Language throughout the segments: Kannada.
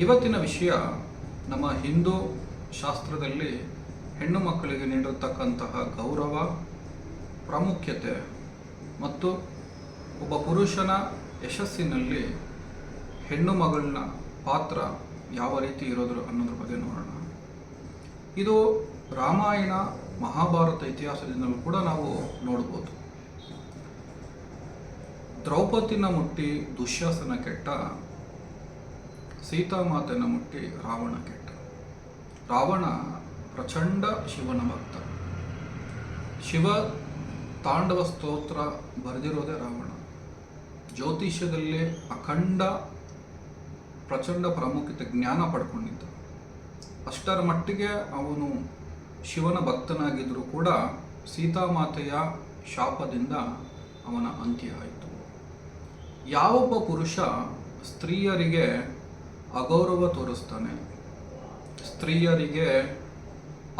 ಇವತ್ತಿನ ವಿಷಯ ನಮ್ಮ ಹಿಂದೂ ಶಾಸ್ತ್ರದಲ್ಲಿ ಹೆಣ್ಣು ಮಕ್ಕಳಿಗೆ ನೀಡಿರತಕ್ಕಂತಹ ಗೌರವ, ಪ್ರಾಮುಖ್ಯತೆ ಮತ್ತು ಒಬ್ಬ ಪುರುಷನ ಯಶಸ್ಸಿನಲ್ಲಿ ಹೆಣ್ಣು ಮಗಳನ್ನ ಪಾತ್ರ ಯಾವ ರೀತಿ ಇರೋದ್ರ ಅನ್ನೋದ್ರ ಬಗ್ಗೆ ನೋಡೋಣ. ಇದು ರಾಮಾಯಣ, ಮಹಾಭಾರತ ಇತಿಹಾಸದಿಂದಲೂ ಕೂಡ ನಾವು ನೋಡ್ಬೋದು. ದ್ರೌಪದಿನ ಮುಟ್ಟಿ ದುಶ್ಯಾಸನ ಕೆಟ್ಟ ಸೀತಾಮಾತೆನ ಮುಟ್ಟಿ ರಾವಣ ಕೆಟ್ಟ. ರಾವಣ ಪ್ರಚಂಡ ಶಿವನ ಭಕ್ತ. ಶಿವ ತಾಂಡವ ಸ್ತೋತ್ರ ಬರೆದಿರೋದೇ ರಾವಣ. ಜ್ಯೋತಿಷ್ಯದಲ್ಲೇ ಅಖಂಡ ಪ್ರಚಂಡ ಪ್ರಾಮುಖ್ಯತೆ ಜ್ಞಾನ ಪಡ್ಕೊಂಡಿದ್ದ. ಅಷ್ಟರ ಮಟ್ಟಿಗೆ ಅವನು ಶಿವನ ಭಕ್ತನಾಗಿದ್ದರೂ ಕೂಡ ಸೀತಾಮಾತೆಯ ಶಾಪದಿಂದ ಅವನ ಅಂತ್ಯ ಆಯಿತು. ಯಾವೊಬ್ಬ ಪುರುಷ ಸ್ತ್ರೀಯರಿಗೆ ಅಗೌರವ ತೋರಿಸ್ತಾನೆ. ಸ್ತ್ರೀಯರಿಗೆ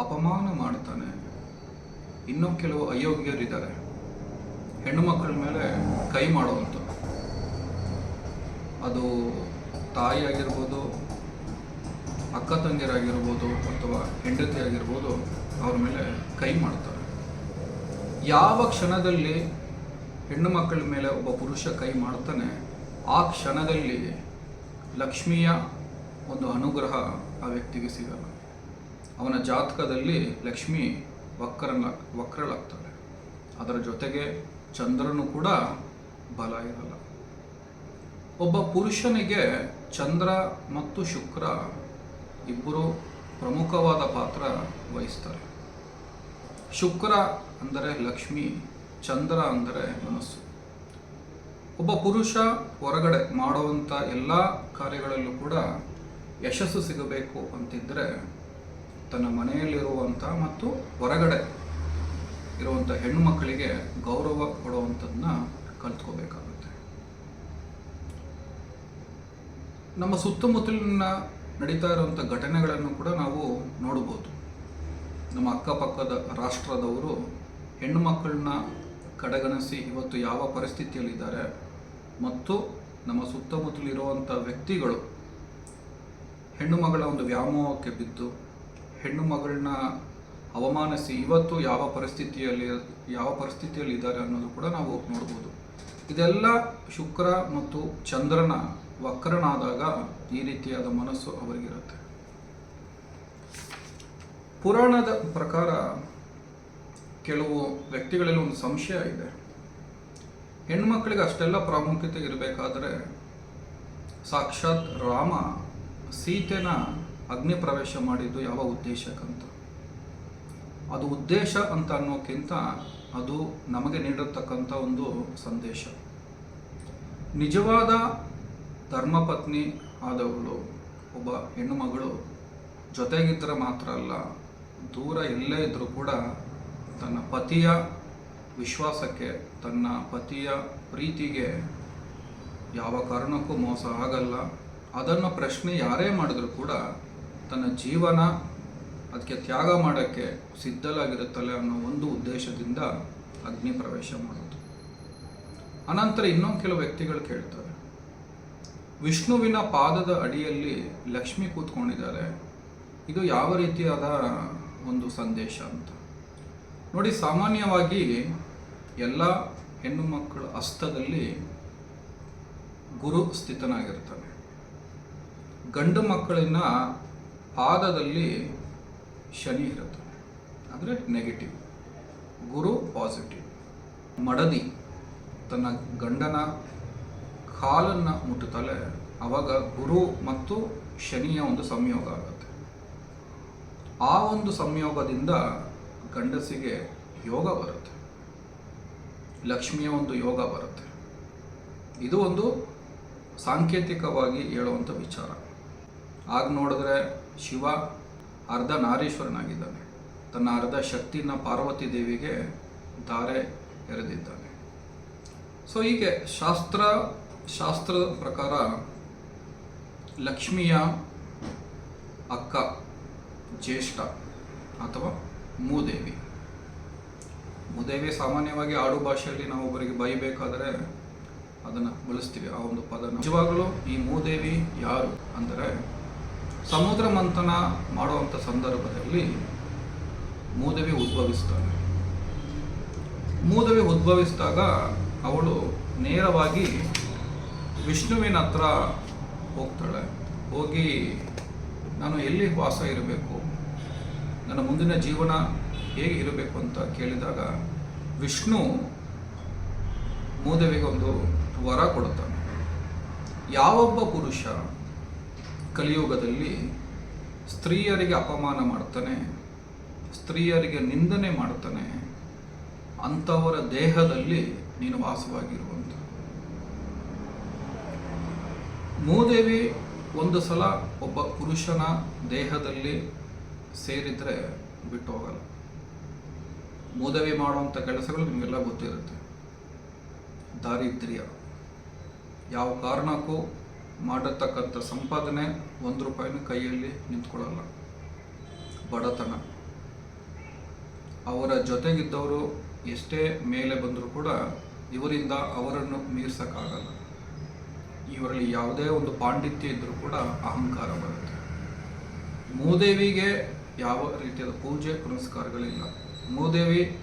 ಅಪಮಾನ ಮಾಡ್ತಾನೆ. ಇನ್ನೂ ಕೆಲವು ಅಯೋಗ್ಯರಿದ್ದಾರೆ. ಹೆಣ್ಣು ಮಕ್ಕಳ ಮೇಲೆ ಕೈ ಮಾಡುವಂಥ ಅದು ತಾಯಿ ಆಗಿರ್ಬೋದು ಅಕ್ಕ ತಂಗಿಯರಾಗಿರ್ಬೋದು ಅಥವಾ ಹೆಂಡತಿ ಆಗಿರ್ಬೋದು ಅವ್ರ ಮೇಲೆ ಕೈ ಮಾಡ್ತಾರೆ. ಯಾವ ಕ್ಷಣದಲ್ಲಿ ಹೆಣ್ಣು ಮಕ್ಕಳ ಮೇಲೆ ಒಬ್ಬ ಪುರುಷ ಕೈ ಮಾಡ್ತಾನೆ, ಆ ಕ್ಷಣದಲ್ಲಿ ಲಕ್ಷ್ಮಿಯ ಒಂದು ಅನುಗ್ರಹ ಆ ವ್ಯಕ್ತಿಗೆ ಸಿಗಲ್ಲ. ಅವನ ಜಾತಕದಲ್ಲಿ ಲಕ್ಷ್ಮಿ ವಕ್ರನ ವಕ್ರಳಾಗ್ತಾಳೆ. ಅದರ ಜೊತೆಗೆ ಚಂದ್ರನು ಕೂಡ ಬಲ ಇರಲ್ಲ. ಒಬ್ಬ ಪುರುಷನಿಗೆ ಚಂದ್ರ ಮತ್ತು ಶುಕ್ರ ಇಬ್ಬರು ಪ್ರಮುಖವಾದ ಪಾತ್ರ ವಹಿಸ್ತಾರೆ. ಶುಕ್ರ ಅಂದರೆ ಲಕ್ಷ್ಮಿ, ಚಂದ್ರ ಅಂದರೆ ಮನಸ್ಸು. ಒಬ್ಬ ಪುರುಷ ಹೊರಗಡೆ ಮಾಡುವಂಥ ಎಲ್ಲ ಕಾರ್ಯಗಳಲ್ಲೂ ಕೂಡ ಯಶಸ್ಸು ಸಿಗಬೇಕು ಅಂತಿದ್ದರೆ ತನ್ನ ಮನೆಯಲ್ಲಿರುವಂಥ ಮತ್ತು ಹೊರಗಡೆ ಇರುವಂಥ ಹೆಣ್ಣು ಮಕ್ಕಳಿಗೆ ಗೌರವ ಕೊಡುವಂಥದನ್ನ ಕಲ್ತ್ಕೋಬೇಕಾಗುತ್ತೆ. ನಮ್ಮ ಸುತ್ತಮುತ್ತಲಿನ ನಡೀತಾ ಇರುವಂಥ ಘಟನೆಗಳನ್ನು ಕೂಡ ನಾವು ನೋಡ್ಬೋದು. ನಮ್ಮ ಅಕ್ಕಪಕ್ಕದ ರಾಷ್ಟ್ರದವರು ಹೆಣ್ಣು ಮಕ್ಕಳನ್ನ ಕಡೆಗಣಿಸಿ ಇವತ್ತು ಯಾವ ಪರಿಸ್ಥಿತಿಯಲ್ಲಿದ್ದಾರೆ ಮತ್ತು ನಮ್ಮ ಸುತ್ತಮುತ್ತಲಿರುವಂಥ ವ್ಯಕ್ತಿಗಳು ಹೆಣ್ಣು ಮಗಳ ಒಂದು ವ್ಯಾಮೋಹಕ್ಕೆ ಬಿದ್ದು, ಹೆಣ್ಣು ಮಗಳನ್ನ ಅವಮಾನಿಸಿ ಇವತ್ತು ಯಾವ ಪರಿಸ್ಥಿತಿಯಲ್ಲಿ ಯಾವ ಪರಿಸ್ಥಿತಿಯಲ್ಲಿ ಇದ್ದಾರೆ ಅನ್ನೋದು ಕೂಡ ನಾವು ನೋಡ್ಬೋದು. ಇದೆಲ್ಲ ಶುಕ್ರ ಮತ್ತು ಚಂದ್ರನ ವಕ್ರನಾದಾಗ ಈ ರೀತಿಯಾದ ಮನಸ್ಸು ಅವರಿಗಿರುತ್ತೆ. ಪುರಾಣದ ಪ್ರಕಾರ ಕೆಲವು ವ್ಯಕ್ತಿಗಳಲ್ಲಿ ಒಂದು ಸಂಶಯ ಇದೆ. ಹೆಣ್ಮಕ್ಳಿಗೆ ಅಷ್ಟೆಲ್ಲ ಪ್ರಾಮುಖ್ಯತೆ ಇರಬೇಕಾದ್ರೆ ಸಾಕ್ಷಾತ್ ರಾಮ ಸೀತೆನ ಅಗ್ನಿ ಪ್ರವೇಶ ಮಾಡಿದ್ದು ಯಾವ ಉದ್ದೇಶಕ್ಕಂತ. ಅದು ಉದ್ದೇಶ ಅಂತ ಅನ್ನೋಕ್ಕಿಂತ ಅದು ನಮಗೆ ನೀಡಿರ್ತಕ್ಕಂಥ ಒಂದು ಸಂದೇಶ. ನಿಜವಾದ ಧರ್ಮಪತ್ನಿ ಆದವಳು, ಒಬ್ಬ ಹೆಣ್ಣು ಮಗಳು ಜೊತೆಗಿದ್ದರೆ ಮಾತ್ರ ಅಲ್ಲ, ದೂರ ಎಲ್ಲೇ ಇದ್ದರೂ ಕೂಡ ತನ್ನ ಪತಿಯ ವಿಶ್ವಾಸಕ್ಕೆ, ತನ್ನ ಪತಿಯ ಪ್ರೀತಿಗೆ ಯಾವ ಕಾರಣಕ್ಕೂ ಮೋಸ ಆಗಲ್ಲ. ಅದನ್ನು ಪ್ರಶ್ನೆ ಯಾರೇ ಮಾಡಿದ್ರು ಕೂಡ ತನ್ನ ಜೀವನ ಅದಕ್ಕೆ ತ್ಯಾಗ ಮಾಡೋಕ್ಕೆ ಸಿದ್ಧಲಾಗಿರುತ್ತಲ್ಲ ಅನ್ನೋ ಒಂದು ಉದ್ದೇಶದಿಂದ ಅಗ್ನಿ ಪ್ರವೇಶ ಮಾಡೋದು. ಅನಂತರ ಇನ್ನೊಂದು ಕೆಲವು ವ್ಯಕ್ತಿಗಳು ಕೇಳ್ತಾರೆ, ವಿಷ್ಣುವಿನ ಪಾದದ ಅಡಿಯಲ್ಲಿ ಲಕ್ಷ್ಮಿ ಕೂತ್ಕೊಂಡಿದ್ದಾರೆ. ಇದು ಯಾವ ರೀತಿಯಾದ ಒಂದು ಸಂದೇಶ ಅಂತ? ನೋಡಿ, ಸಾಮಾನ್ಯವಾಗಿ ಎಲ್ಲ ಹೆಣ್ಣು ಮಕ್ಕಳ ಹಸ್ತದಲ್ಲಿ ಗುರು ಸ್ಥಿತನಾಗಿರ್ತಾನೆ. ಗಂಡು ಮಕ್ಕಳಿನ ಪಾದದಲ್ಲಿ ಶನಿ ಇರುತ್ತಾನೆ. ಅಂದರೆ ನೆಗೆಟಿವ್ ಗುರು ಪಾಸಿಟಿವ್ ಮಡದಿ ತನ್ನ ಗಂಡನ ಕಾಲನ್ನು ಮುಟ್ಟುತ್ತಲೇ ಅವಾಗ ಗುರು ಮತ್ತು ಶನಿಯ ಒಂದು ಸಂಯೋಗ ಆಗುತ್ತೆ. ಆ ಒಂದು ಸಂಯೋಗದಿಂದ ಗಂಡಸಿಗೆ ಯೋಗ ಬರುತ್ತೆ. ಲಕ್ಷ್ಮಿಯ ಒಂದು ಯೋಗ ಬರುತ್ತೆ. ಇದು ಒಂದು ಸಾಂಕೇತಿಕವಾಗಿ ಹೇಳುವಂಥ ವಿಚಾರ. ಆಗ ನೋಡಿದ್ರೆ ಶಿವ ಅರ್ಧ ನಾರೀಶ್ವರನಾಗಿದ್ದಾನೆ. ತನ್ನ ಅರ್ಧ ಶಕ್ತಿನ ಪಾರ್ವತಿ ದೇವಿಗೆ ಧಾರೆ ಎರೆದಿದ್ದಾನೆ. ಸೊ ಹೀಗೆ ಶಾಸ್ತ್ರ, ಶಾಸ್ತ್ರದ ಪ್ರಕಾರ ಲಕ್ಷ್ಮಿಯ ಅಕ್ಕ, ಜ್ಯೇಷ್ಠ ಅಥವಾ ಮೂದೇವಿ. ಮೂದೇವಿ ಸಾಮಾನ್ಯವಾಗಿ ಆಡು ಭಾಷೆಯಲ್ಲಿ ನಾವು ಒಬ್ಬರಿಗೆ ಬೈಬೇಕಾದರೆ ಅದನ್ನು ಬಳಸ್ತೀವಿ, ಆ ಒಂದು ಪದ ನಿಜವಾಗಲೂ ಈ ಮೂದೇವಿ ಯಾರು ಅಂದರೆ ಸಮುದ್ರ ಮಂಥನ ಮಾಡುವಂಥ ಸಂದರ್ಭದಲ್ಲಿ ಮೂದೇವಿ ಉದ್ಭವಿಸ್ತಾಳೆ ಮೂದೇವಿ ಉದ್ಭವಿಸಿದಾಗ ಅವಳು ನೇರವಾಗಿ ವಿಷ್ಣುವಿನ ಹತ್ರ ಹೋಗ್ತಾಳೆ. ಹೋಗಿ, ನಾನು ಎಲ್ಲಿ ವಾಸ ಇರಬೇಕು? ನನ್ನ ಮುಂದಿನ ಜೀವನ ಹೇಗೆ ಇರಬೇಕು ಅಂತ ಕೇಳಿದಾಗ ವಿಷ್ಣು ಮೂದೇವಿಗೆ ಒಂದು ವರ ಕೊಡುತ್ತಾನೆ. ಯಾವೊಬ್ಬ ಪುರುಷ ಕಲಿಯುಗದಲ್ಲಿ ಸ್ತ್ರೀಯರಿಗೆ ಅಪಮಾನ ಮಾಡ್ತಾನೆ ಸ್ತ್ರೀಯರಿಗೆ ನಿಂದನೆ ಮಾಡ್ತಾನೆ ಅಂಥವರ ದೇಹದಲ್ಲಿ ನೀನು ವಾಸವಾಗಿರುವಂಥ ಮೂದೇವಿ ಒಂದು ಸಲ ಒಬ್ಬ ಪುರುಷನ ದೇಹದಲ್ಲಿ ಸೇರಿದರೆ ಬಿಟ್ಟು ಹೋಗಲ್ಲ. ಮೂದೇವಿ ಮಾಡುವಂಥ ಕೆಲಸಗಳು ನಿಮಗೆಲ್ಲ ಗೊತ್ತಿರುತ್ತೆ. ದಾರಿದ್ರ್ಯ ಯಾವ ಕಾರಣಕ್ಕೂ ಮಾಡಿರ್ತಕ್ಕಂಥ ಸಂಪಾದನೆ ಒಂದು ರೂಪಾಯಿನ ಕೈಯಲ್ಲಿ ನಿಂತ್ಕೊಳ್ಳಲ್ಲ. ಬಡತನ. ಅವರ ಜೊತೆಗಿದ್ದವರು ಎಷ್ಟೇ ಮೇಲೆ ಬಂದರೂ ಕೂಡ ಇವರಿಂದ ಅವರನ್ನು ಮೀರ್ಸೋಕ್ಕಾಗಲ್ಲ. ಇವರಲ್ಲಿ ಯಾವುದೇ ಒಂದು ಪಾಂಡಿತ್ಯ ಇದ್ದರೂ ಕೂಡ ಅಹಂಕಾರ ಬರುತ್ತೆ. ಮೂದೇವಿಗೆ ಯಾವ ರೀತಿಯಾದ ಪೂಜೆ ಪುನಸ್ಕಾರಗಳಿಲ್ಲ. ಮೂದೇವಿ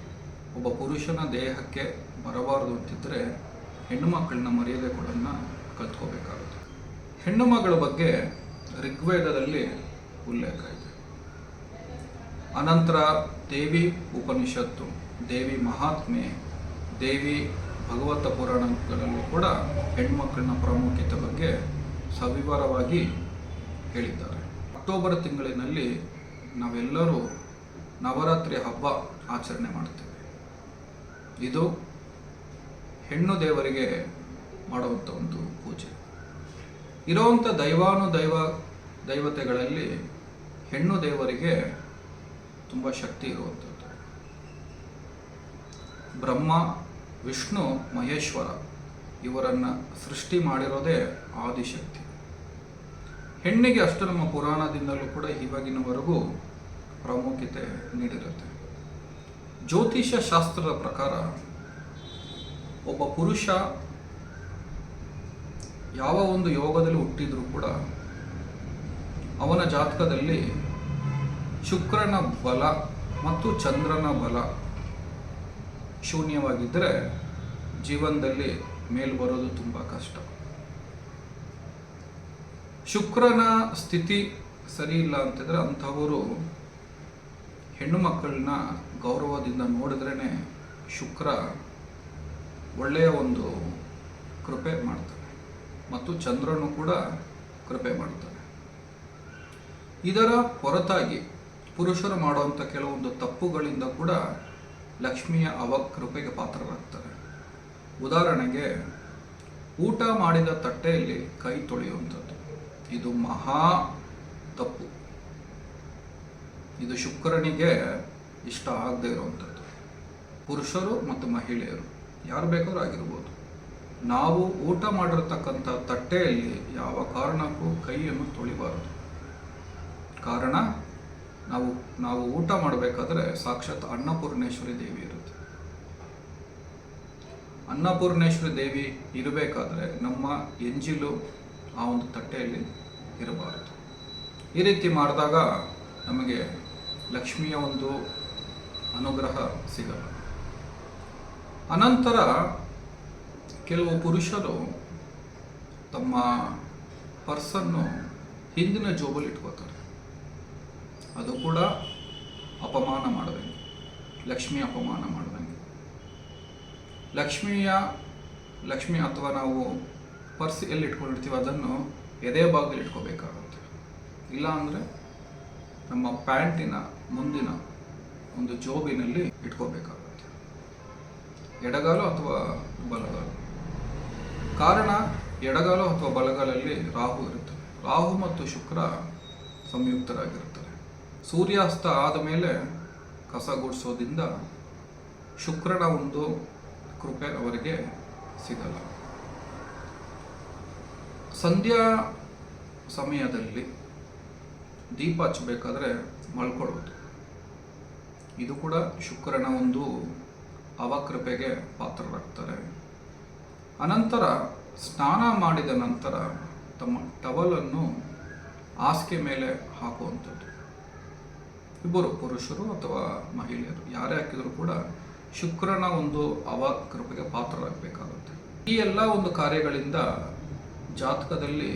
ಒಬ್ಬ ಪುರುಷನ ದೇಹಕ್ಕೆ ಬರಬಾರದು ಅಂತಿದ್ದರೆ ಹೆಣ್ಣು ಮಕ್ಕಳನ್ನ ಮರ್ಯಾದೆ ಕೊಡನ್ನ ಕಲ್ತ್ಕೋಬೇಕಾಗುತ್ತೆ. ಹೆಣ್ಣು ಮಗಳ ಬಗ್ಗೆ ಋಗ್ವೇದದಲ್ಲಿ ಉಲ್ಲೇಖ ಇದೆ. ಅನಂತರ ದೇವಿ ಉಪನಿಷತ್ತು, ದೇವಿ ಮಹಾತ್ಮೆ, ದೇವಿ ಭಗವತ ಪುರಾಣಗಳಲ್ಲೂ ಕೂಡ ಹೆಣ್ಮಕ್ಕಳನ್ನ ಪ್ರಾಮುಖ್ಯತೆ ಬಗ್ಗೆ ಸವಿವರವಾಗಿ ಹೇಳಿದ್ದಾರೆ. ಅಕ್ಟೋಬರ್ ತಿಂಗಳಿನಲ್ಲಿ ನಾವೆಲ್ಲರೂ ನವರಾತ್ರಿ ಹಬ್ಬ ಆಚರಣೆ ಮಾಡ್ತೇವೆ ಇದು ಹೆಣ್ಣು ದೇವರಿಗೆ ಮಾಡುವಂಥ ಒಂದು ಪೂಜೆ. ಇರುವಂಥ ದೈವಾನು ದೈವ ದೈವತೆಗಳಲ್ಲಿ ಹೆಣ್ಣು ದೇವರಿಗೆ ತುಂಬ ಶಕ್ತಿ ಇರುವಂಥದ್ದು ಬ್ರಹ್ಮ, ವಿಷ್ಣು, ಮಹೇಶ್ವರ ಇವರನ್ನು ಸೃಷ್ಟಿ ಮಾಡಿರೋದೇ ಆದಿಶಕ್ತಿ. ಹೆಣ್ಣಿಗೆ ಅಷ್ಟು ನಮ್ಮ ಪುರಾಣದಿಂದಲೂ ಕೂಡ ಇವಾಗಿನವರೆಗೂ ಪ್ರಾಮುಖ್ಯತೆ ನೀಡಿರುತ್ತೆ. ಜ್ಯೋತಿಷ್ಯ ಶಾಸ್ತ್ರದ ಪ್ರಕಾರ ಒಬ್ಬ ಪುರುಷ ಯಾವ ಒಂದು ಯೋಗದಲ್ಲಿ ಹುಟ್ಟಿದ್ರೂ ಕೂಡ ಅವನ ಜಾತಕದಲ್ಲಿ ಶುಕ್ರನ ಬಲ ಮತ್ತು ಚಂದ್ರನ ಬಲ ಶೂನ್ಯವಾಗಿದ್ದರೆ ಜೀವನದಲ್ಲಿ ಮೇಲ್ ಬರೋದು ತುಂಬ ಕಷ್ಟ. ಶುಕ್ರನ ಸ್ಥಿತಿ ಸರಿ ಇಲ್ಲ ಅಂತಿದ್ರೆ ಅಂಥವರು ಹೆಣ್ಣು ಮಕ್ಕಳನ್ನ ಗೌರವದಿಂದ ನೋಡಿದ್ರೇ ಶುಕ್ರ ಒಳ್ಳೆಯ ಒಂದು ಕೃಪೆ ಮಾಡ್ತಾನೆ ಮತ್ತು ಚಂದ್ರನು ಕೂಡ ಕೃಪೆ ಮಾಡ್ತಾನೆ ಇದರ ಹೊರತಾಗಿ ಪುರುಷರು ಮಾಡುವಂಥ ಕೆಲವೊಂದು ತಪ್ಪುಗಳಿಂದ ಕೂಡ ಲಕ್ಷ್ಮಿಯ ಅವ ಕೃಪೆಗೆ ಪಾತ್ರರಾಗ್ತಾರೆ. ಉದಾಹರಣೆಗೆ, ಊಟ ಮಾಡಿದ ತಟ್ಟೆಯಲ್ಲಿ ಕೈ ತೊಳೆಯುವಂಥದ್ದು. ಇದು ಮಹಾ ತಪ್ಪು. ಇದು ಶುಕ್ರನಿಗೆ ಇಷ್ಟ ಆಗದೆ ಇರುವಂಥದ್ದು. ಪುರುಷರು ಮತ್ತು ಮಹಿಳೆಯರು, ಯಾರು ಬೇಕಾದ್ರೂ ಆಗಿರ್ಬೋದು. ನಾವು ಊಟ ಮಾಡಿರ್ತಕ್ಕಂಥ ತಟ್ಟೆಯಲ್ಲಿ ಯಾವ ಕಾರಣಕ್ಕೂ ಕೈಯನ್ನು ತೊಳಿಬಾರದು. ಕಾರಣ, ನಾವು ನಾವು ಊಟ ಮಾಡಬೇಕಾದ್ರೆ ಸಾಕ್ಷಾತ್ ಅನ್ನಪೂರ್ಣೇಶ್ವರಿ ದೇವಿ ಇರುತ್ತೆ. ಅನ್ನಪೂರ್ಣೇಶ್ವರಿ ದೇವಿ ಇರಬೇಕಾದ್ರೆ ನಮ್ಮ ಎಂಜಿಲು ಆ ಒಂದು ತಟ್ಟೆಯಲ್ಲಿ ಇರಬಾರದು. ಈ ರೀತಿ ಮಾಡಿದಾಗ ನಮಗೆ ಲಕ್ಷ್ಮಿಯ ಒಂದು ಅನುಗ್ರಹ ಸಿಗಲ್ಲ. ಅನಂತರ ಕೆಲವು ಪುರುಷರು ತಮ್ಮ ಪರ್ಸನ್ನು ಹಿಂದಿನ ಜೋಬಲ್ಲಿ ಇಟ್ಕೋತಾರೆ. ಅದು ಕೂಡ ಅಪಮಾನ ಮಾಡಿದಂಗೆ ಲಕ್ಷ್ಮಿ ಅಪಮಾನ ಮಾಡಿದಂಗೆ ಲಕ್ಷ್ಮಿಯ, ಲಕ್ಷ್ಮಿ ಅಥವಾ ನಾವು ಪರ್ಸ್ ಎಲ್ಲಿ ಇಟ್ಕೊಂಡಿರ್ತೀವಿ ಅದನ್ನು ಎದೆ ಭಾಗದಲ್ಲಿ ಇಟ್ಕೋಬೇಕಾಗುತ್ತೆ. ಇಲ್ಲ ಅಂದರೆ ನಮ್ಮ ಪ್ಯಾಂಟಿನ ಮುಂದಿನ ಒಂದು ಜೋಬಿನಲ್ಲಿ ಇಟ್ಕೋಬೇಕಾಗುತ್ತೆ. ಎಡಗಾಲು ಅಥವಾ ಬಲಗಾಲು. ಕಾರಣ ಎಡಗಾಲು ಅಥವಾ ಬಲಗಾಲಲ್ಲಿ ರಾಹು ಇರುತ್ತೆ. ರಾಹು ಮತ್ತು ಶುಕ್ರ ಸಂಯುಕ್ತರಾಗಿರುತ್ತಾರೆ. ಸೂರ್ಯಾಸ್ತ ಆದ ಮೇಲೆ ಕಸ ಗುಡಿಸೋದ್ರಿಂದ ಶುಕ್ರನ ಒಂದು ಕೃಪೆ ಅವರಿಗೆ ಸಿಗಲ್ಲ. ಸಂಧ್ಯಾ ಸಮಯದಲ್ಲಿ ದೀಪ ಹಚ್ಚಬೇಕಾದ್ರೆ ಮಲ್ಕೊಳ್ಳೋದು ಇದು ಕೂಡ ಶುಕ್ರನ ಒಂದು ಅವಕೃಪೆಗೆ ಪಾತ್ರರಾಗ್ತಾರೆ. ಅನಂತರ ಸ್ನಾನ ಮಾಡಿದ ನಂತರ ತಮ್ಮ ಟವಲನ್ನು ಹಾಸಿಗೆ ಮೇಲೆ ಹಾಕುವಂಥದ್ದು. ಇಬ್ಬರು ಪುರುಷರು ಅಥವಾ ಮಹಿಳೆಯರು, ಯಾರೇ ಹಾಕಿದರೂ ಕೂಡ ಶುಕ್ರನ ಒಂದು ಅವಕೃಪೆಗೆ ಪಾತ್ರರಾಗಬೇಕಾಗುತ್ತೆ. ಈ ಎಲ್ಲ ಒಂದು ಕಾರ್ಯಗಳಿಂದ ಜಾತಕದಲ್ಲಿ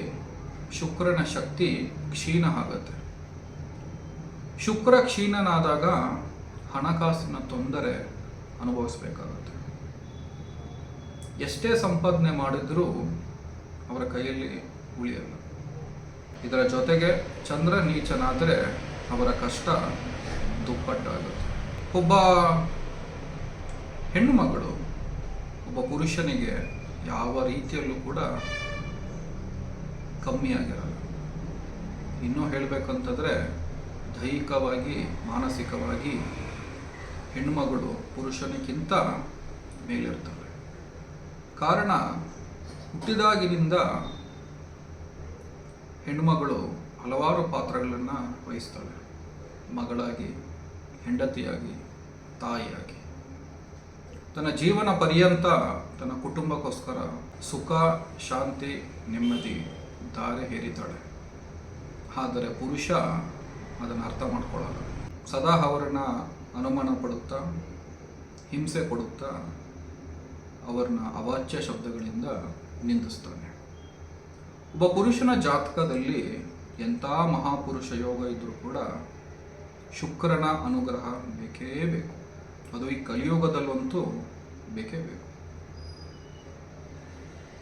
ಶುಕ್ರನ ಶಕ್ತಿ ಕ್ಷೀಣ ಆಗುತ್ತೆ. ಶುಕ್ರ ಕ್ಷೀಣನಾದಾಗ ಹಣಕಾಸಿನ ತೊಂದರೆ ಅನುಭವಿಸಬೇಕಾಗುತ್ತೆ. ಎಷ್ಟೇ ಸಂಪಾದನೆ ಮಾಡಿದರೂ ಅವರ ಕೈಯಲ್ಲಿ ಉಳಿಯಲ್ಲ. ಇದರ ಜೊತೆಗೆ ಚಂದ್ರ ನೀಚನಾದರೆ ಅವರ ಕಷ್ಟ ದುಪ್ಪಟ್ಟಾಗುತ್ತೆ. ಒಬ್ಬ ಹೆಣ್ಣು ಮಗಳು, ಒಬ್ಬ ಪುರುಷನಿಗೆ ಯಾವ ರೀತಿಯಲ್ಲೂ ಕೂಡ ಕಮ್ಮಿಯಾಗಿರಲ್ಲ. ಇನ್ನೂ ಹೇಳಬೇಕಂತಂದರೆ ದೈಹಿಕವಾಗಿ, ಮಾನಸಿಕವಾಗಿ ಹೆಣ್ಮಗಳು ಪುರುಷನಿಗಿಂತ ಮೇಲಿರ್ತಾಳೆ ಕಾರಣ, ಹುಟ್ಟಿದಾಗಿನಿಂದ ಹೆಣ್ಮಗಳು ಹಲವಾರು ಪಾತ್ರಗಳನ್ನು ವಹಿಸ್ತವೆ. ಮಗಳಾಗಿ, ಹೆಂಡತಿಯಾಗಿ, ತಾಯಿಯಾಗಿ. ತನ್ನ ಜೀವನ ಪರ್ಯಂತ ತನ್ನ ಕುಟುಂಬಕ್ಕೋಸ್ಕರ ಸುಖ, ಶಾಂತಿ, ನೆಮ್ಮದಿ ದಾರೆ ಹೇರಿತಾಳೆ ಆದರೆ ಪುರುಷ ಅದನ್ನು ಅರ್ಥ ಮಾಡ್ಕೊಳ್ಳಲ್ಲ ಸದಾ ಅವರನ್ನ ಅನುಮಾನ ಪಡುತ್ತಾ, ಹಿಂಸೆ ಕೊಡುತ್ತಾ ಅವರನ್ನ ಅವಾಚ್ಯ ಶಬ್ದಗಳಿಂದ ನಿಂದಿಸ್ತಾನೆ. ಒಬ್ಬ ಪುರುಷನ ಜಾತಕದಲ್ಲಿ ಎಂಥ ಮಹಾಪುರುಷ ಯೋಗ ಇದ್ದರೂ ಕೂಡ ಶುಕ್ರನ ಅನುಗ್ರಹ ಬೇಕೇ ಬೇಕು. ಅದು ಈ ಕಲಿಯುಗದಲ್ಲಂತೂ ಬೇಕೇ ಬೇಕು.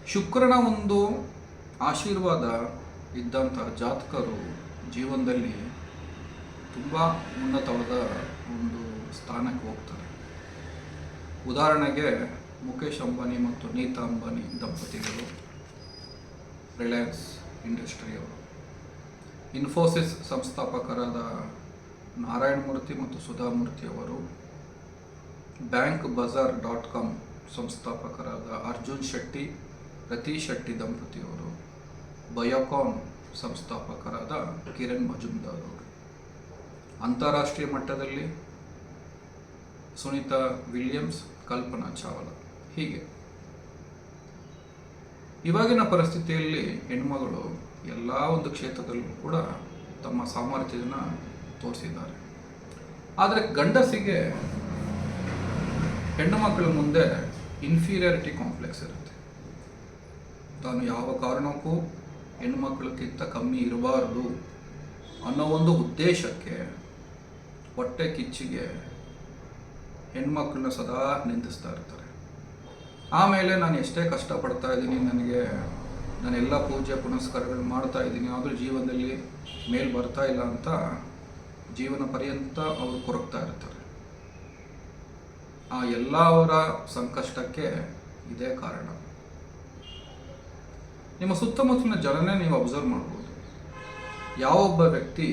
ಶುಕ್ರನ ಒಂದು ಆಶೀರ್ವಾದ ಇದ್ದಂತಹ ಜಾತಕರು ಜೀವನದಲ್ಲಿ ತುಂಬ ಉನ್ನತವಾದ ಒಂದು ಸ್ಥಾನಕ್ಕೆ ಹೋಗ್ತಾರೆ. ಉದಾಹರಣೆಗೆ ಮುಖೇಶ್ ಅಂಬಾನಿ ಮತ್ತು ನೀತಾ ಅಂಬಾನಿ ದಂಪತಿಗಳು, ರಿಲಯನ್ಸ್ ಇಂಡಸ್ಟ್ರಿಯವರು ಇನ್ಫೋಸಿಸ್ ಸಂಸ್ಥಾಪಕರಾದ ನಾರಾಯಣಮೂರ್ತಿ ಮತ್ತು ಸುಧಾಮೂರ್ತಿ ಅವರು, ಬ್ಯಾಂಕ್ ಬಜಾರ್ ಡಾಟ್ ಕಾಮ್ ಸಂಸ್ಥಾಪಕರಾದ ಅರ್ಜುನ್ ಶೆಟ್ಟಿ, ರತೀಶ್ ಶೆಟ್ಟಿ ದಂಪತಿಯವರು, ಬಯೋಕಾನ್ ಸಂಸ್ಥಾಪಕರಾದ ಕಿರಣ್ ಮಜುಮ್ದಾರ್ ಅವರು. ಅಂತಾರಾಷ್ಟ್ರೀಯ ಮಟ್ಟದಲ್ಲಿ ಸುನೀತಾ ವಿಲಿಯಮ್ಸ್, ಕಲ್ಪನಾ ಚಾವಲಾ. ಹೀಗೆ. ಇವಾಗಿನ ಪರಿಸ್ಥಿತಿಯಲ್ಲಿ ಹೆಣ್ಮಗಳು ಎಲ್ಲ ಒಂದು ಕ್ಷೇತ್ರದಲ್ಲೂ ಕೂಡ ತಮ್ಮ ಸಾಮರ್ಥ್ಯವನ್ನು ತೋರಿಸಿದ್ದಾರೆ. ಆದರೆ ಗಂಡಸಿಗೆ ಹೆಣ್ಣು ಮಕ್ಕಳ ಮುಂದೆ ಇನ್ಫೀರಿಯಾರಿಟಿ ಕಾಂಪ್ಲೆಕ್ಸ್ ಇರುತ್ತೆ. ತಾನು ಯಾವ ಕಾರಣಕ್ಕೂ ಹೆಣ್ಮಕ್ಳಕ್ಕಿಂತ ಕಮ್ಮಿ ಇರಬಾರದು ಅನ್ನೋ ಒಂದು ಉದ್ದೇಶಕ್ಕೆ ಹೊಟ್ಟೆ ಕಿಚ್ಚಿಗೆ ಹೆಣ್ಮಕ್ಳನ್ನ ಸದಾ ನಿಂದಿಸ್ತಾ ಇರ್ತಾರೆ. ಆಮೇಲೆ ನಾನು ಎಷ್ಟೇ ಕಷ್ಟಪಡ್ತಾ ಇದ್ದೀನಿ, ನನಗೆ ನಾನೆಲ್ಲ ಪೂಜೆ ಪುನಸ್ಕಾರಗಳು ಮಾಡ್ತಾ ಇದ್ದೀನಿ, ಆದರೂ ಜೀವನದಲ್ಲಿ ಮೇಲ್ ಬರ್ತಾ ಇಲ್ಲ ಅಂತ ಜೀವನ ಪರ್ಯಂತ ಅವರು ಕೊರಗ್ತಾ ಇರ್ತಾರೆ. ಆ ಎಲ್ಲ ಅವರ ಸಂಕಷ್ಟಕ್ಕೆ ಇದೇ ಕಾರಣ. ನಿಮ್ಮ ಸುತ್ತಮುತ್ತಲಿನ ಜನನೇ ನೀವು ಅಬ್ಸರ್ವ್ ಮಾಡ್ಬೋದು. ಯಾವೊಬ್ಬ ವ್ಯಕ್ತಿ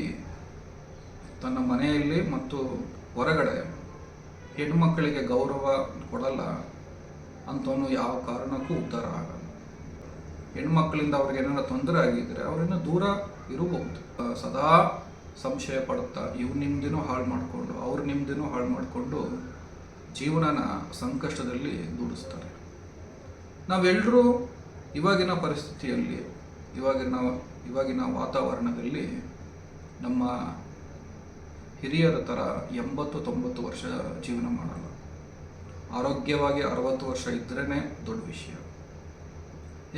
ತನ್ನ ಮನೆಯಲ್ಲಿ ಮತ್ತು ಹೊರಗಡೆ ಹೆಣ್ಮಕ್ಕಳಿಗೆ ಗೌರವ ಕೊಡಲ್ಲ ಅಂಥವನು ಯಾವ ಕಾರಣಕ್ಕೂ ಉದ್ಧಾರ ಆಗಲ್ಲ. ಹೆಣ್ಮಕ್ಕಳಿಂದ ಅವ್ರಿಗೆ ಏನಾರ ತೊಂದರೆ ಆಗಿದ್ರೆ ಅವರನ್ನು ದೂರ ಇರಬಹುದು. ಸದಾ ಸಂಶಯ ಪಡುತ್ತಾ ಇವ್ ನಿಮ್ದಿನೂ ಹಾಳು ಮಾಡಿಕೊಂಡು, ಅವ್ರು ನಿಮ್ದಿನೂ ಹಾಳು ಮಾಡಿಕೊಂಡು ಜೀವನನ ಸಂಕಷ್ಟದಲ್ಲಿ ದೂಡಿಸ್ತಾರೆ. ನಾವೆಲ್ಲರೂ ಇವಾಗಿನ ಪರಿಸ್ಥಿತಿಯಲ್ಲಿ, ಇವಾಗಿನ ಇವಾಗಿನ ವಾತಾವರಣದಲ್ಲಿ ನಮ್ಮ ಹಿರಿಯರ ಥರ ಎಂಬತ್ತು ತೊಂಬತ್ತು ವರ್ಷ ಜೀವನ ಮಾಡಲ್ಲ. ಆರೋಗ್ಯವಾಗಿ ಅರವತ್ತು ವರ್ಷ ಇದ್ರೇ ದೊಡ್ಡ ವಿಷಯ.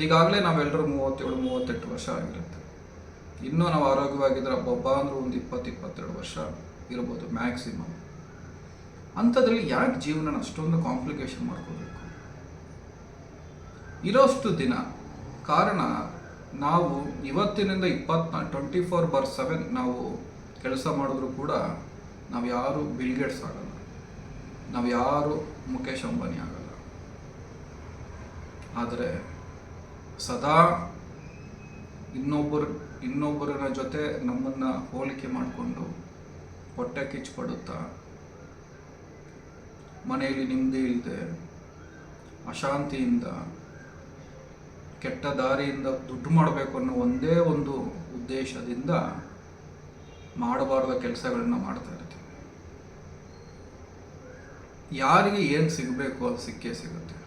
ಈಗಾಗಲೇ ನಾವೆಲ್ಲರೂ ಮೂವತ್ತೇಳು, ಮೂವತ್ತೆಂಟು ವರ್ಷ ಆಗಿರುತ್ತೆ. ಇನ್ನೂ ನಾವು ಆರೋಗ್ಯವಾಗಿದ್ದರೆ ಒಬ್ಬ ಅಂದ್ರೆ ಒಂದು ಇಪ್ಪತ್ತು, ಇಪ್ಪತ್ತೆರಡು ವರ್ಷ ಇರ್ಬೋದು ಮ್ಯಾಕ್ಸಿಮಮ್. ಅಂಥದ್ರಲ್ಲಿ ಯಾಕೆ ಜೀವನ ಅಷ್ಟೊಂದು ಕಾಂಪ್ಲಿಕೇಶನ್ ಮಾಡ್ಕೋಬೇಕು? ಇರೋಷ್ಟು ದಿನ, ಕಾರಣ ನಾವು ಇವತ್ತಿನಿಂದ ಇಪ್ಪತ್ನಾ ಟ್ವೆಂಟಿ ಫೋರ್ ಬರ್ ಸೆವೆನ್ ನಾವು ಕೆಲಸ ಮಾಡಿದ್ರು ಕೂಡ ನಾವು ಯಾರು ಬಿಲ್ಗೇಟ್ಸ್ ಆಗಲ್ಲ. ನಾವು ಯಾರು ಮುಖೇಶ್ ಅಂಬಾನಿ ಆಗಲ್ಲ. ಆದರೆ ಸದಾ ಇನ್ನೊಬ್ಬರು ಇನ್ನೊಬ್ಬರ ಜೊತೆ ನಮ್ಮನ್ನು ಹೋಲಿಕೆ ಮಾಡಿಕೊಂಡು ಹೊಟ್ಟೆ ಕಿಚ್ಚು ಪಡುತ್ತಾ, ಮನೆಯಲ್ಲಿ ನೆಮ್ಮದಿ ಇಲ್ಲದೆ ಅಶಾಂತಿಯಿಂದ, ಕೆಟ್ಟ ದಾರಿಯಿಂದ ದುಡ್ಡು ಮಾಡಬೇಕು ಅನ್ನೋ ಒಂದೇ ಒಂದು ಉದ್ದೇಶದಿಂದ ಮಾಡಬಾರ್ದ ಕೆಲಸಗಳನ್ನ ಮಾಡ್ತಾ ಇರ್ತೀವಿ. ಯಾರಿಗೆ ಏನು ಸಿಗಬೇಕು ಅದು ಸಿಕ್ಕೇ ಸಿಗುತ್ತೆ.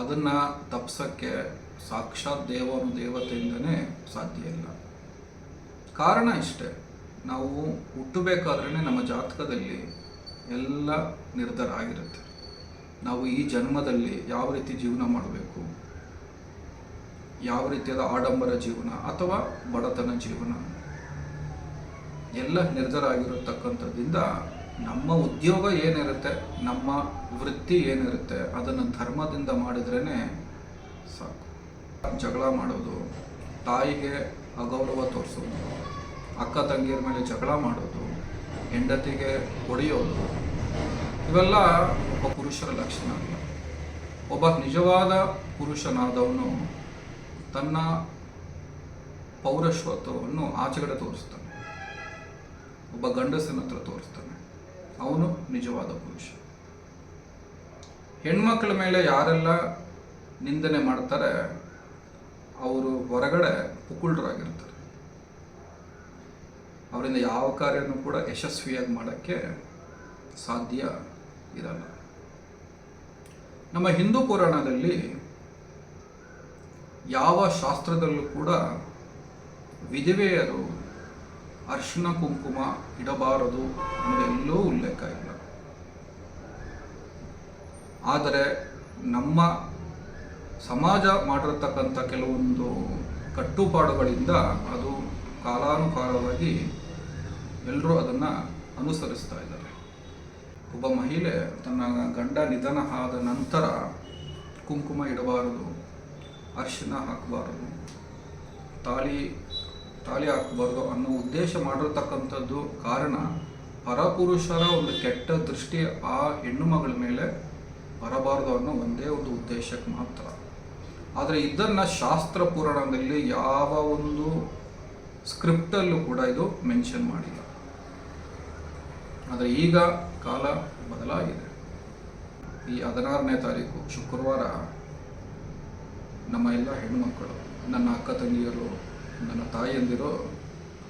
ಅದನ್ನು ತಪ್ಸೋಕ್ಕೆ ಸಾಕ್ಷಾತ್ ದೇವನು ದೇವತೆಯಿಂದನೇ ಸಾಧ್ಯ ಇಲ್ಲ. ಕಾರಣ ಇಷ್ಟೇ, ನಾವು ಹುಟ್ಟಬೇಕಾದ್ರೇ ನಮ್ಮ ಜಾತಕದಲ್ಲಿ ಎಲ್ಲ ನಿರ್ಧಾರ ಆಗಿರುತ್ತೆ. ನಾವು ಈ ಜನ್ಮದಲ್ಲಿ ಯಾವ ರೀತಿ ಜೀವನ ಮಾಡಬೇಕು, ಯಾವ ರೀತಿಯಾದ ಆಡಂಬರ ಜೀವನ ಅಥವಾ ಬಡತನ ಜೀವನ. ಎಲ್ಲ ನಿರ್ಧಾರ ಆಗಿರತಕ್ಕಂಥದ್ದಿಂದ ನಮ್ಮ ಉದ್ಯೋಗ ಏನಿರುತ್ತೆ, ನಮ್ಮ ವೃತ್ತಿ ಏನಿರುತ್ತೆ, ಅದನ್ನು ಧರ್ಮದಿಂದ ಮಾಡಿದ್ರೇ ಸಾಕು. ಜಗಳ ಮಾಡೋದು, ತಾಯಿಗೆ ಅಗೌರವ ತೋರಿಸೋದು, ಅಕ್ಕ ತಂಗಿಯರ ಮೇಲೆ ಜಗಳ ಮಾಡೋದು, ಹೆಂಡತಿಗೆ ಹೊಡೆಯೋದು, ಇವೆಲ್ಲ ಒಬ್ಬ ಪುರುಷರ ಲಕ್ಷಣ ಅಲ್ಲ. ಒಬ್ಬ ನಿಜವಾದ ಪುರುಷನಾದವನು ತನ್ನ ಪೌರಶ್ವತ್ವವನ್ನು ಆಚೆಗಡೆ ತೋರಿಸ್ತಾನೆ. ಒಬ್ಬ ಗಂಡಸನ ಹತ್ರ ತೋರಿಸ್ತಾನೆ. ಅವನು ನಿಜವಾದ ಪುರುಷ. ಹೆಣ್ಮಕ್ಳ ಮೇಲೆ ಯಾರೆಲ್ಲ ನಿಂದನೆ ಮಾಡ್ತಾರೆ, ಅವರು ಹೊರಗಡೆ ಪುಕುಳ್ರಾಗಿರ್ತಾರೆ ಅವರಿಂದ ಯಾವ ಕಾರ್ಯನೂ ಕೂಡ ಯಶಸ್ವಿಯಾಗಿ ಮಾಡೋಕ್ಕೆ ಸಾಧ್ಯ ಇರಲ್ಲ. ನಮ್ಮ ಹಿಂದೂ ಪುರಾಣದಲ್ಲಿ ಯಾವ ಶಾಸ್ತ್ರದಲ್ಲೂ ಕೂಡ ವಿಧವೆಯರು ಅರ್ಶಿನ, ಕುಂಕುಮ, ಇಡಬಾರದು ಅನ್ನೋದೆಲ್ಲೂ ಉಲ್ಲೇಖ ಇಲ್ಲ. ಆದರೆ ನಮ್ಮ ಸಮಾಜ ಮಾಡಿರತಕ್ಕಂಥ ಕೆಲವೊಂದು ಕಟ್ಟುಪಾಡುಗಳಿಂದ ಅದು ಕಾಲಾನುಕಾಲವಾಗಿ ಎಲ್ಲರೂ ಅದನ್ನು ಅನುಸರಿಸ್ತಾ ಇದ್ದಾರೆ. ಒಬ್ಬ ಮಹಿಳೆ ತನ್ನ ಗಂಡ ನಿಧನ ಆದ ನಂತರ ಕುಂಕುಮ ಇಡಬಾರದು, ಅರಿಶಿನ ಹಾಕಬಾರದು, ತಾಳಿ ತಾಳಿ ಹಾಕಬಾರ್ದು ಅನ್ನೋ ಉದ್ದೇಶ ಮಾಡಿರ್ತಕ್ಕಂಥದ್ದು ಕಾರಣ ಪರಪುರುಷರ ಒಂದು ಕೆಟ್ಟ ದೃಷ್ಟಿ ಆ ಹೆಣ್ಣು ಮಗಳ ಮೇಲೆ ಬರಬಾರದು ಅನ್ನೋ ಒಂದೇ ಒಂದು ಉದ್ದೇಶಕ್ಕೆ ಮಾತ್ರ. ಆದರೆ ಇದನ್ನು ಶಾಸ್ತ್ರ ಪುರಾಣದಲ್ಲಿ ಯಾವ ಒಂದು ಸ್ಕ್ರಿಪ್ಟಲ್ಲೂ ಕೂಡ ಇದು ಮೆನ್ಷನ್ ಮಾಡಿಲ್ಲ. ಆದರೆ ಈಗ ಕಾಲ ಬದಲಾಗಿದೆ. ಈ ಹದಿನಾರನೇ ತಾರೀಕು ಶುಕ್ರವಾರ ನಮ್ಮ ಎಲ್ಲ ಹೆಣ್ಣುಮಕ್ಕಳು, ನನ್ನ ಅಕ್ಕ ತಂಗಿಯರು ನನ್ನ ತಾಯಿಯಂದಿರು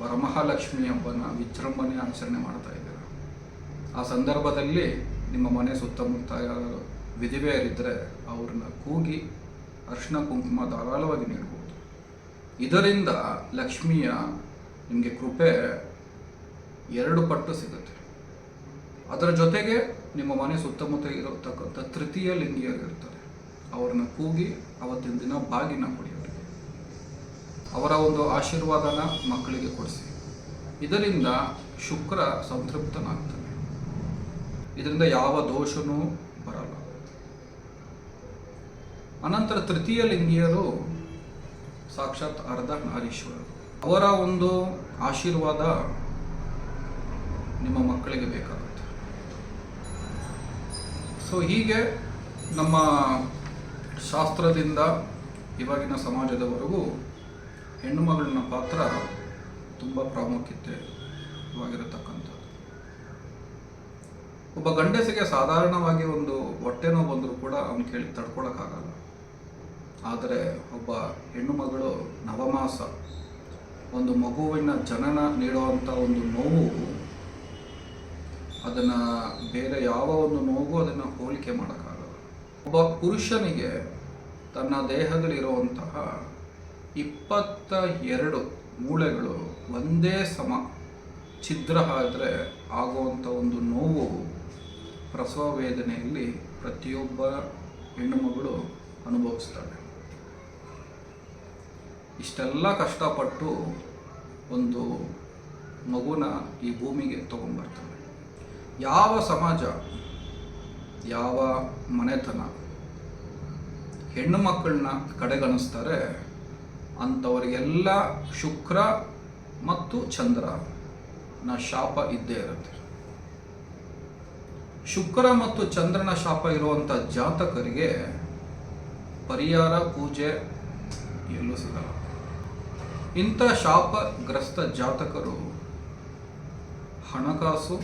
ವರಮಹಾಲಕ್ಷ್ಮಿ ಹಬ್ಬನ ವಿಜೃಂಭಣೆ ಆಚರಣೆ ಮಾಡ್ತಾ ಇದ್ದೀರ. ಆ ಸಂದರ್ಭದಲ್ಲಿ ನಿಮ್ಮ ಮನೆ ಸುತ್ತಮುತ್ತ ಯಾರು ವಿಧವೆಯರಿದ್ದರೆ ಅವ್ರನ್ನ ಕೂಗಿ ಅರ್ಶಿನ ಕುಂಕುಮ ಧಾರಾಳವಾಗಿ ನೀಡಬಹುದು ಇದರಿಂದ ಲಕ್ಷ್ಮಿಯ ನಿಮಗೆ ಕೃಪೆ ಎರಡು ಪಟ್ಟು ಸಿಗುತ್ತೆ. ಅದರ ಜೊತೆಗೆ ನಿಮ್ಮ ಮನೆ ಸುತ್ತಮುತ್ತ ಇರತಕ್ಕಂಥ ತೃತೀಯ ಲಿಂಗಿಯರು ಇರ್ತಾರೆ. ಅವ್ರನ್ನ ಕೂಗಿ ಅವತ್ತಿನ ದಿನ ಬಾಗಿನ ಕೊಡಿಯವರಿಗೆ ಅವರ ಒಂದು ಆಶೀರ್ವಾದನ ಮಕ್ಕಳಿಗೆ ಕೊಡಿಸಿ. ಇದರಿಂದ ಶುಕ್ರ ಸಂತೃಪ್ತನಾಗ್ತಾನೆ ಇದರಿಂದ ಯಾವ ದೋಷನೂ ಬರಲ್ಲ. ಅನಂತರ ತೃತೀಯ ಲಿಂಗಿಯರು ಸಾಕ್ಷಾತ್ ಅರ್ಧ ನಾರೀಶ್ವರರು ಅವರ ಒಂದು ಆಶೀರ್ವಾದ ನಿಮ್ಮ ಮಕ್ಕಳಿಗೆ ಬೇಕಾಗುತ್ತೆ. ಸೊ ಹೀಗೆ ನಮ್ಮ ಶಾಸ್ತ್ರದಿಂದ ಇವಾಗಿನ ಸಮಾಜದವರೆಗೂ ಹೆಣ್ಣು ಮಗಳಿನ ಪಾತ್ರ ತುಂಬ ಪ್ರಾಮುಖ್ಯತೆ ವಾಗಿರತಕ್ಕಂಥದ್ದು ಒಬ್ಬ ಗಂಡಸಿಗೆ ಸಾಧಾರಣವಾಗಿ ಒಂದು ಹೊಟ್ಟೆ ನೋವು ಬಂದರೂ ಕೂಡ ಅವನು ಕೇಳಿ ತಡ್ಕೊಳಕ್ಕಾಗಲ್ಲ. ಆದರೆ ಒಬ್ಬ ಹೆಣ್ಣು ಮಗಳು ನವಮಾಸ, ಒಂದು ಮಗುವಿನ ಜನನ ನೀಡುವಂಥ ಒಂದು ನೋವು, ಅದನ್ನು ಬೇರೆ ಯಾವ ಒಂದು ನೋವು ಅದನ್ನು ಹೋಲಿಕೆ ಮಾಡೋಕ್ಕಾಗಲ್ಲ. ಒಬ್ಬ ಪುರುಷನಿಗೆ ತನ್ನ ದೇಹದಲ್ಲಿರುವಂತಹ ಇಪ್ಪತ್ತ ಎರಡು ಮೂಳೆಗಳು ಒಂದೇ ಸಮ ಛಿದ್ರ ಆದರೆ ಆಗುವಂಥ ಒಂದು ನೋವು ಪ್ರಸವ ವೇದನೆಯಲ್ಲಿ ಪ್ರತಿಯೊಬ್ಬ ಹೆಣ್ಣುಮಗಳು ಅನುಭವಿಸ್ತಾಳೆ. ಇಷ್ಟೆಲ್ಲ ಕಷ್ಟಪಟ್ಟು ಒಂದು ಮಗುನ ಈ ಭೂಮಿಗೆ ತೊಗೊಂಡ್ಬರ್ತಾಳೆ. ಯಾವ ಸಮಾಜ, ಯಾವ ಮನೆತನ ಹೆಣ್ಣು ಮಕ್ಕಳನ್ನ ಕಡೆಗಣಿಸ್ತಾರೆ ಅಂಥವರಿಗೆಲ್ಲ ಶುಕ್ರ ಮತ್ತು ಚಂದ್ರನ ಶಾಪ ಇದ್ದೇ ಇರುತ್ತೆ. ಶುಕ್ರ ಮತ್ತು ಚಂದ್ರನ ಶಾಪ ಇರುವಂಥ ಜಾತಕರಿಗೆ ಪರಿಹಾರ, ಪೂಜೆ ಎಲ್ಲೂ ಸಿಗಲ್ಲ. ಇಂಥ ಶಾಪಗ್ರಸ್ತ ಜಾತಕರು ಹಣಕಾಸು,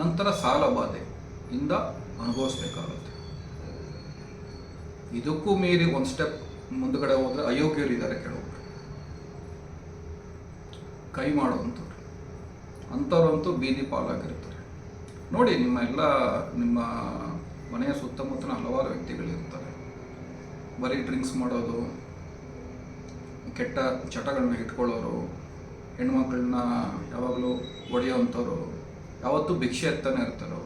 ನಂತರ ಸಾಲಬಾಧೆ ಇಂದ ಅನುಭವಿಸ್ಬೇಕಾಗುತ್ತೆ. ಇದಕ್ಕೂ ಮೀರಿ ಒಂದು ಸ್ಟೆಪ್ ಮುಂದುಗಡೆ ಹೋದ್ರೆ ಅಯೋಗ್ಯರಿದ್ದಾರೆ ಕೆಲವೊಬ್ಬರು ಕೈ ಮಾಡುವಂಥವ್ರು ಅಂಥವ್ರಂತೂ ಬೀದಿ ಪಾಲಾಗಿರ್ತಾರೆ. ನೋಡಿ, ನಿಮ್ಮ ಎಲ್ಲ ನಿಮ್ಮ ಮನೆಯ ಸುತ್ತಮುತ್ತಲ ಹಲವಾರು ವ್ಯಕ್ತಿಗಳಿರ್ತಾರೆ. ಬರೀ ಡ್ರಿಂಕ್ಸ್ ಮಾಡೋದು, ಕೆಟ್ಟ ಚಟಗಳನ್ನ ಇಟ್ಕೊಳ್ಳೋರು, ಹೆಣ್ಮಕ್ಳನ್ನ ಯಾವಾಗಲೂ ಹೊಡೆಯೋವಂಥವ್ರು, ಯಾವತ್ತೂ ಭಿಕ್ಷೆ ಎತ್ತಾನೆ ಇರ್ತಾರೆ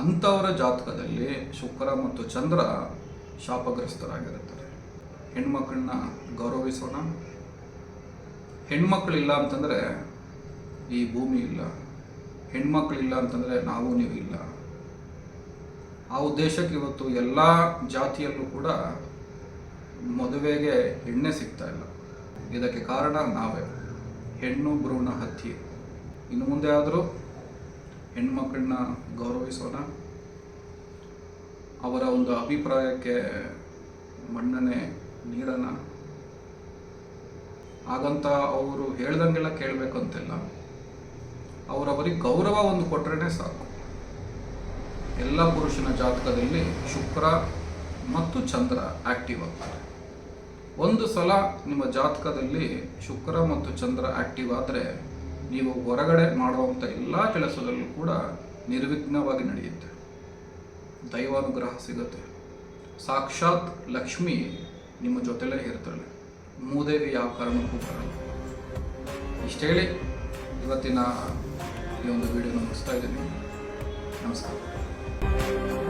ಅಂಥವರ ಜಾತಕದಲ್ಲಿ ಶುಕ್ರ ಮತ್ತು ಚಂದ್ರ ಶಾಪಗ್ರಸ್ತರಾಗಿರುತ್ತಾರೆ. ಹೆಣ್ಮಕ್ಳನ್ನ ಗೌರವಿಸೋಣ. ಹೆಣ್ಮಕ್ಳಿಲ್ಲ ಅಂತಂದರೆ ಈ ಭೂಮಿ ಇಲ್ಲ. ಹೆಣ್ಮಕ್ಳಿಲ್ಲ ಅಂತಂದರೆ ನಾವು ನೀವು ಇಲ್ಲ. ಆ ಉದ್ದೇಶಕ್ಕೆ ಇವತ್ತು ಎಲ್ಲ ಜಾತಿಯಲ್ಲೂ ಕೂಡ ಮದುವೆಗೆ ಹೆಣ್ಣೆ ಸಿಗ್ತಾ ಇಲ್ಲ. ಇದಕ್ಕೆ ಕಾರಣ ನಾವೇ. ಹೆಣ್ಣು, ಭ್ರೂಣ, ಹತ್ಯೆ. ಇನ್ನು ಮುಂದೆ ಆದರೂ ಹೆಣ್ಮಕ್ಕಳನ್ನ ಗೌರವಿಸೋಣ. ಅವರ ಒಂದು ಅಭಿಪ್ರಾಯಕ್ಕೆ ಮನ್ನಣೆ ನೀಡೋಣ ಹಾಗಂತ ಅವರು ಹೇಳ್ದಂಗೆಲ್ಲ ಕೇಳಬೇಕು ಅಂತಿಲ್ಲ ಅವರವರಿಗೆ ಗೌರವ ಒಂದು ಕೊಟ್ರೇ ಸಾಕು. ಎಲ್ಲ ಪುರುಷನ ಜಾತಕದಲ್ಲಿ ಶುಕ್ರ ಮತ್ತು ಚಂದ್ರ ಆಕ್ಟಿವ್ ಆಗ್ತಾರೆ. ಒಂದು ಸಲ ನಿಮ್ಮ ಜಾತಕದಲ್ಲಿ ಶುಕ್ರ ಮತ್ತು ಚಂದ್ರ ಆಕ್ಟಿವ್ ಆದರೆ ನೀವು ಹೊರಗಡೆ ಮಾಡುವಂಥ ಎಲ್ಲ ಕೆಲಸದಲ್ಲೂ ಕೂಡ ನಿರ್ವಿಘ್ನವಾಗಿ ನಡೆಯುತ್ತೆ. ದೈವಾನುಗ್ರಹ ಸಿಗುತ್ತೆ. ಸಾಕ್ಷಾತ್ ಲಕ್ಷ್ಮಿ ನಿಮ್ಮ ಜೊತೆಲೇ ಇರ್ತಾಳೆ. ಮೂದೇವಿ ಯಾವ ಕಾರಣಕ್ಕೂ ಬರಲ್ಲ. ಇಷ್ಟು ಹೇಳಿ, ಇವತ್ತಿನ ಈ ಒಂದು ವಿಡಿಯೋನ ಮುಗಿಸ್ತಾ ಇದ್ದೀನಿ. ನಮಸ್ಕಾರ.